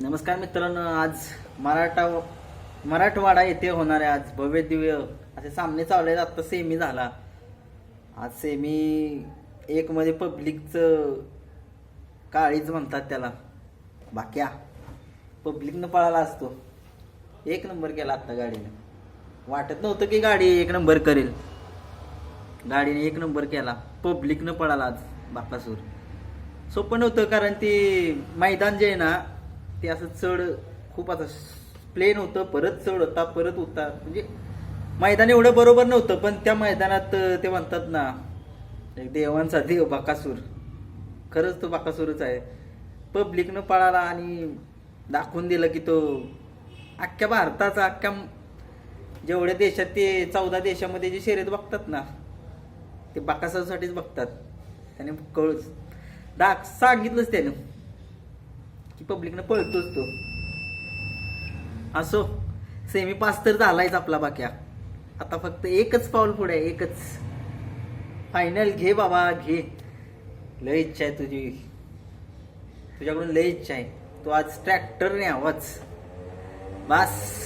नमस्कार मित्रांनो आज मराठा मराठवाडा येथे होणारे आज भव्य दिव्य असे सामने चालू आहेत. आता सेमी झाला. आज सेमी एक मध्ये पब्लिकचं काळीच म्हणतात त्याला. बाक्या. पब्लिकनं पळाला असतो. एक नंबर केला आत्ता गाडीनं. वाटत नव्हतं की गाडी एक नंबर करेल. गाडीने एक नंबर केला. पब्लिकनं पळाला आज बाकासूर सोपं नव्हतं कारण ती मैदान जे आहे ना ते असं चढ खूप असं प्लेन होतं परत चढ होता परत होता. म्हणजे मैदान एवढं बरोबर नव्हतं पण त्या मैदानात ते म्हणतात ना एक देवांचा देव बाकासूर. खरंच तो बाकासूरच आहे. पब्लिकनं पळाला आणि दाखवून दिलं की तो अख्ख्या भारताचा अख्ख्या जेवढ्या देशात ते चौदा देशामध्ये जे शर्यत बघतात ना ते बाकासासाठीच बघतात. त्याने कळ दाख सांगितलंच त्यानं. की पब्लिकनं पळतोच तो. असो सेमी पास तर झालायच आपला बाक्या. आता फक्त एकच पाऊल पुढे एकच. फायनल घे बाबा घे. लय इच्छा आहे तुझी. तुझ्याकडून लय इच्छा आहे. तू आज ट्रॅक्टर न्यावाच बस.